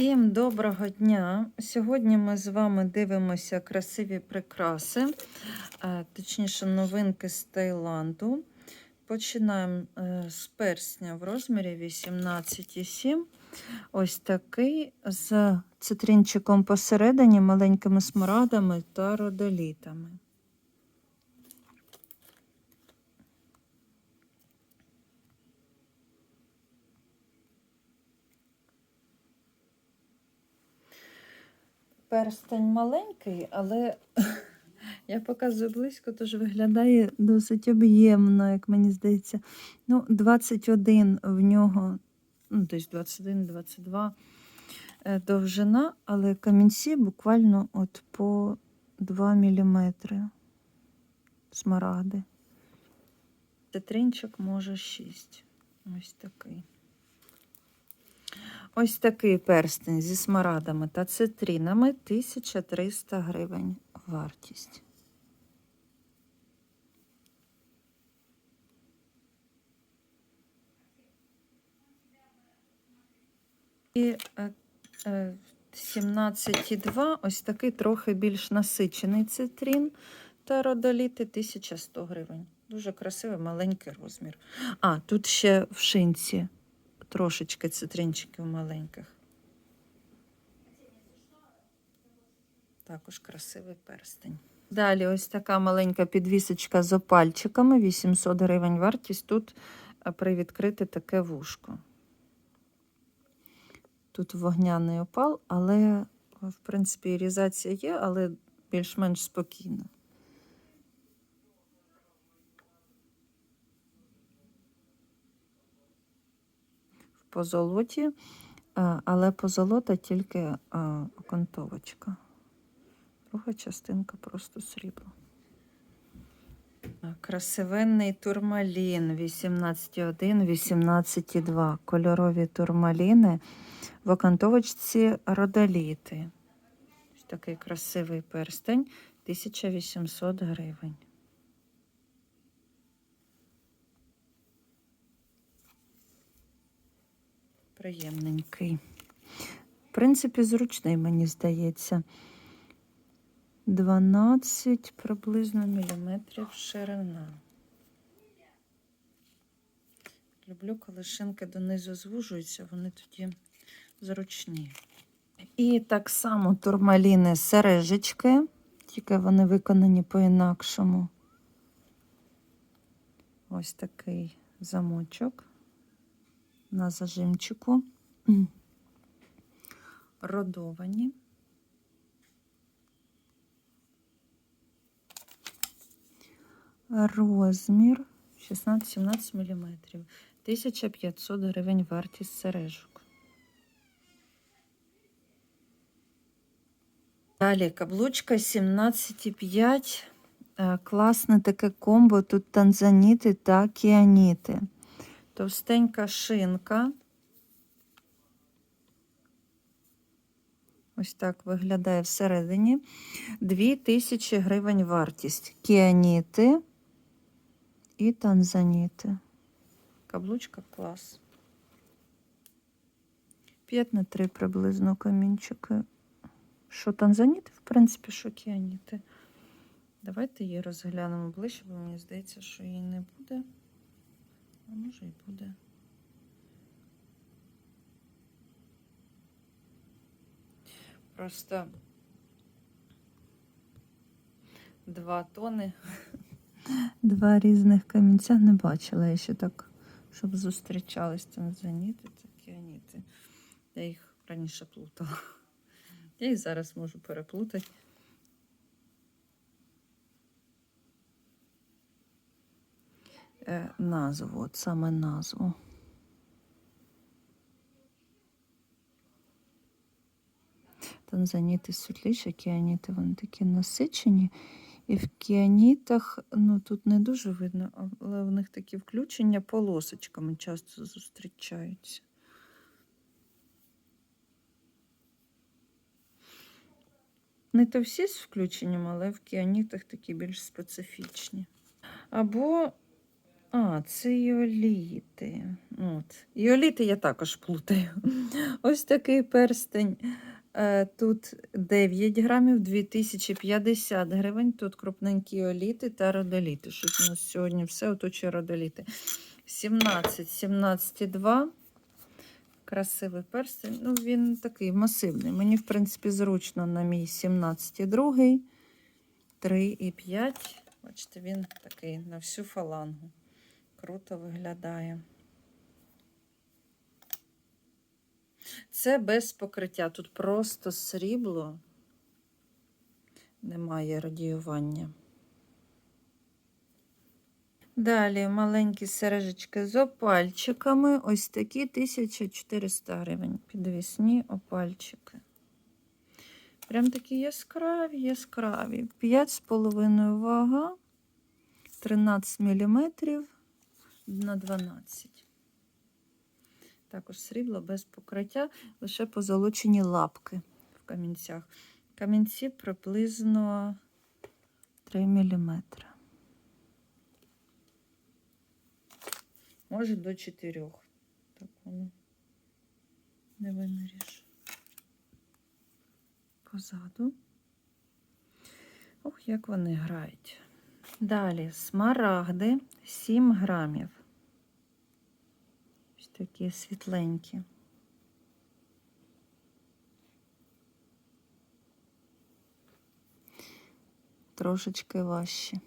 Всім доброго дня! Сьогодні ми з вами дивимося красиві прикраси, е, точніше, новинки з Таїланду. Починаємо е, з персня в розмірі 18,7. Ось такий з цитринчиком посередині, маленькими смарадами та родолітами. Перстень маленький, але я показую близько, тож виглядає досить об'ємно, як мені здається. Ну, 21 в нього, ну, десь 21-22 е, довжина, але камінці буквально от по 2 мм смаради. Цитринчик може 6. Ось такий. Ось такий перстень зі смарадами та цитринами 1300 гривень вартість. І е, е, 17,2 ось такий трохи більш насичений цитрин та родоліти 1100 гривень. Дуже красивий маленький розмір. А, тут ще в шинці трошечки цитринчиків маленьких. Також красивий перстень. Далі ось така маленька підвісочка з опальчиками, 800 гривень вартість. Тут е, привідкрити таке вушко. Тут вогняний опал, але, в принципі, ірізація є, але більш-менш спокійна. Позолоті, е, але позолота тільки е, окантовочка. Друга частинка просто срібло. Красивенний турмалін 18,1, 18,2. Кольорові турмаліни в окантовочці родоліти. Такий красивий перстень 1800 гривень. Приємненький. В принципі, зручний, мені здається. 12 приблизно міліметрів ширина. Люблю, коли шинки донизу звужуються, вони тоді зручні. І так само турмаліни сережечки, тільки вони виконані по-інакшому. Ось такий замочок на зажимчику. Родовані. Розмір 16-17 мм. 1500 гривень вартість сережок. Далі каблучка 17,5. Е, класне таке комбо. Тут танзаніти та кіаніти товстенька шинка. Ось так виглядає всередині. 2000 гривень вартість. Кіаніти і танзаніти. Каблучка клас. 5 на 3 приблизно камінчики. Що танзаніти, в принципі, що кіаніти. Давайте її розглянемо ближче, бо мені здається, що її не буде. А може і буде. Просто два тони, два різних камінця не бачила я ще так, щоб зустрічались танзаніти та кіаніти. Я їх раніше плутала. Я їх зараз можу переплутати. Назву, от саме назву. Танзаніти світліші, кіаніти вони такі насичені. І в кіанітах, ну тут не дуже видно, але в них такі включення полосочками часто зустрічаються. Не то всі з включенням, але в кіанітах такі більш специфічні. Або А, це іоліти. От. Іоліти я також плутаю. Ось такий перстень. Е, Тут 9 грамів, 2050 гривень. Тут крупненькі іоліти та родоліти. Щось у нас сьогодні все оточує родоліти. 17, 17,2. Красивий перстень. Ну, він такий масивний. Мені, в принципі, зручно на мій 17,2. 3,5. Бачите, він такий на всю фалангу. Круто виглядає. Це без покриття. Тут просто срібло. Немає радіювання. Далі маленькі сережечки з опальчиками. Ось такі 1400 гривень. Підвісні опальчики. Прям такі яскраві, яскраві. 5,5 вага, 13 мм на 12. Також срібло без покриття, лише позолочені лапки в камінцях. Камінці приблизно 3 мм. Може до 4. Так воно не виміряєш. Позаду. Ох, як вони грають. Далі смарагди 7 грамів. Такі світленькі. Трошечки важчі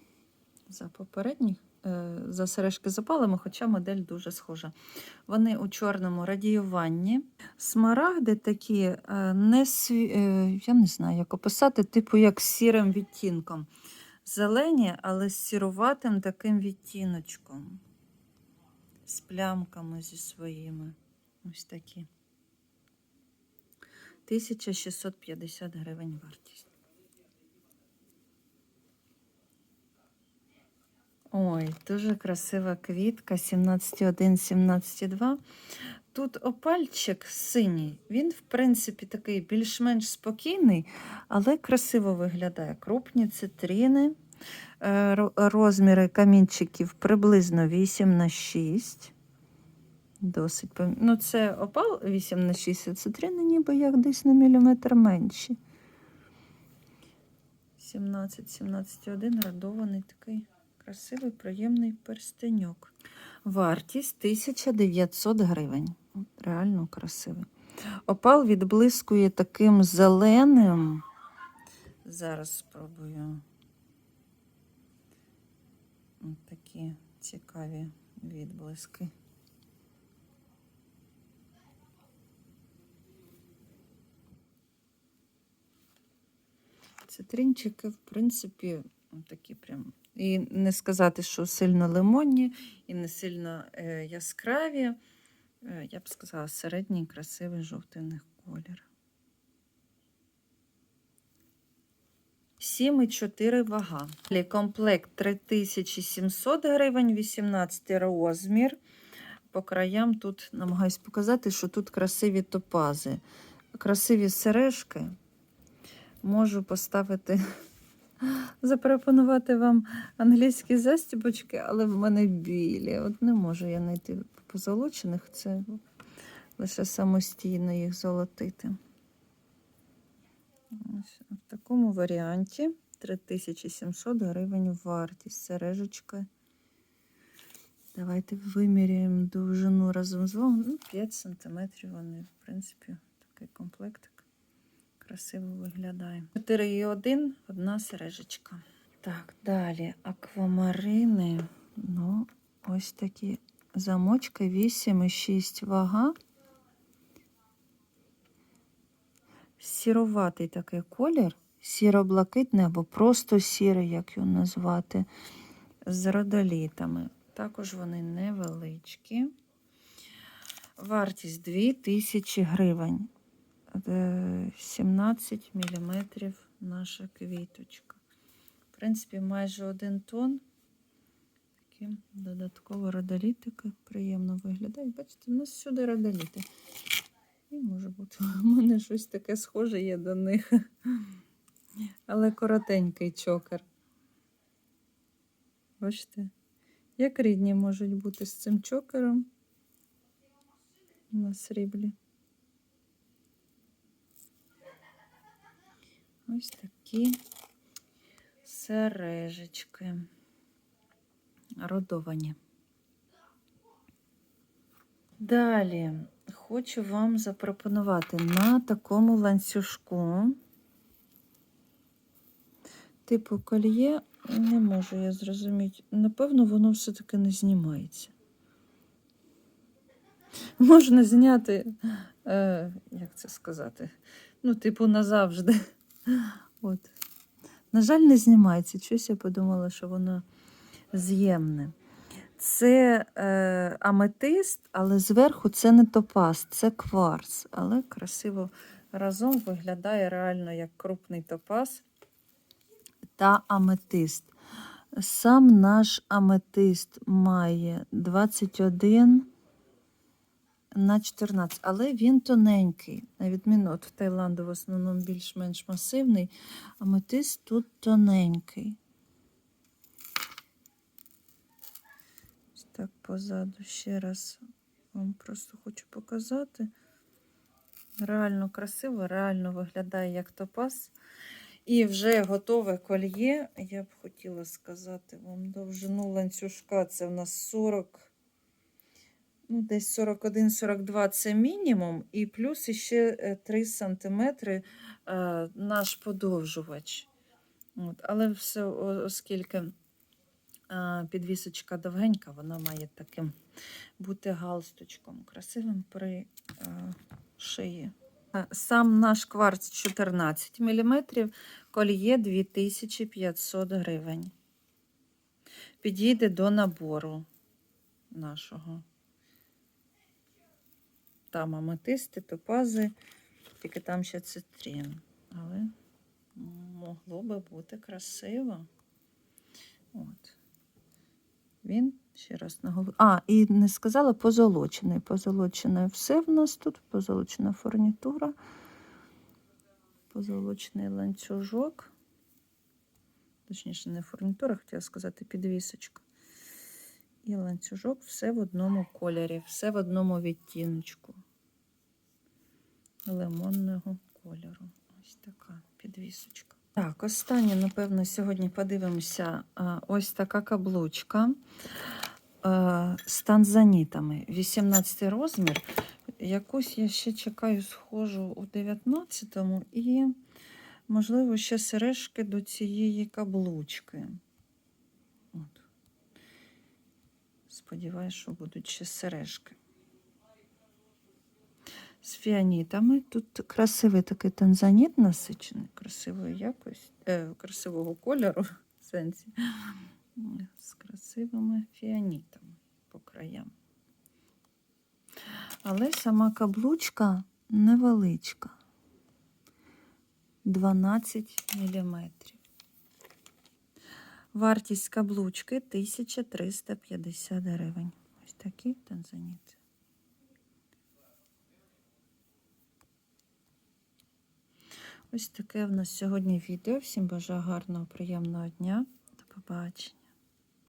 за попередніх. е, За сережки запалами, хоча модель дуже схожа. Вони у чорному радіюванні. Смарагди такі е, не сві... е, я не знаю, як описати, типу як з сірим відтінком. Зелені, але з сіруватим таким відтіночком. З плямками зі своїми. Ось такі. 1650 гривень вартість. Ой, дуже красива квітка 17,1, 17,2. Тут опальчик синій. Він, в принципі, такий більш-менш спокійний, але красиво виглядає. Крупні цитрини, розміри камінчиків приблизно 8 на 6. Досить Ну, це опал 8 на 6, а цитрини ніби як десь на міліметр менші. 17, 17,1 радований такий красивий, приємний перстеньок. Вартість 1900 гривень. Реально красивий. Опал відблискує таким зеленим. Зараз спробую. От такі цікаві відблиски. Цитринчики, в принципі, такі прям. І не сказати, що сильно лимонні, і не сильно е, яскраві. Е, я б сказала, середній красивий жовтий колір. 7,4 вага. Далі Комплект 3700 гривень, 18 розмір. По краям тут намагаюсь показати, що тут красиві топази, красиві сережки. Можу поставити, запропонувати вам англійські застібочки, але в мене білі. От не можу я знайти позолочених, це лише самостійно їх золотити. Ось в такому варіанті 3700 гривень вартість. Сережечка. Давайте виміряємо довжину разом з вами. Ну, 5 см вони, в принципі, такий комплектик. Красиво виглядає. 4,1, одна сережечка. Так, далі аквамарини. Ну, ось такі замочки 8,6 вага. Сіроватий такий колір, сіро-блакитний або просто сірий, як його назвати, з родолітами. Також вони невеличкі. Вартість 2000 гривень. Е, 17 мм наша квіточка. В принципі, майже один тон. Такі додатково родолітики приємно виглядають. Бачите, у нас всюди родоліти. І може бути, у мене щось таке схоже є до них. Але коротенький чокер. Бачите? Як рідні можуть бути з цим чокером на сріблі. Ось такі сережечки родовані. Далі хочу вам запропонувати на такому ланцюжку. Типу кольє, не можу я зрозуміти. Напевно, воно все-таки не знімається. Можна зняти, е, як це сказати? Ну, типу, назавжди. От. На жаль, не знімається. Щось я подумала, що воно з'ємне. Це е, аметист, але зверху це не топаз, це кварц. Але красиво разом виглядає реально як крупний топаз та аметист. Сам наш аметист має 21 на 14, але він тоненький. На відміну от в Таїланду в основному більш-менш масивний, аметист тут тоненький. Так позаду ще раз вам просто хочу показати. Реально красиво, реально виглядає як топаз. І вже готове кольє. Я б хотіла сказати вам довжину ланцюжка. Це в нас 40, ну, десь 41-42 це мінімум. І плюс ще 3 см наш подовжувач. От. Але все, оскільки підвісочка довгенька, вона має таким бути галстучком красивим при е, шиї. Е, Сам наш кварц 14 мм, кольє 2500 гривень. Підійде до набору нашого. Там аметисти, топази, тільки там ще цитрин. Але могло би бути красиво. От. Він ще раз наголошую. А, і не сказала позолочений. Позолочене все в нас тут, позолочена фурнітура, позолочений ланцюжок. Точніше, не фурнітура, хотіла сказати, підвісочка. І ланцюжок все в одному кольорі, все в одному відтіночку лимонного кольору. Ось така підвісочка. Так, останнє, напевно, сьогодні подивимося. Ось така каблучка з танзанітами. 18 розмір. Якусь я ще чекаю, схожу у 19-му. І, можливо, ще сережки до цієї каблучки. От. Сподіваюсь, що будуть ще сережки. З фіанітами. Тут красивий такий танзаніт насичений, красивої якості, е, красивого кольору в сенсі. З красивими фіанітами по краям. Але сама каблучка невеличка. 12 мм. Вартість каблучки 1350 гривень. Ось такі танзаніти. Ось таке в нас сьогодні відео. Всім бажаю гарного, приємного дня. До побачення.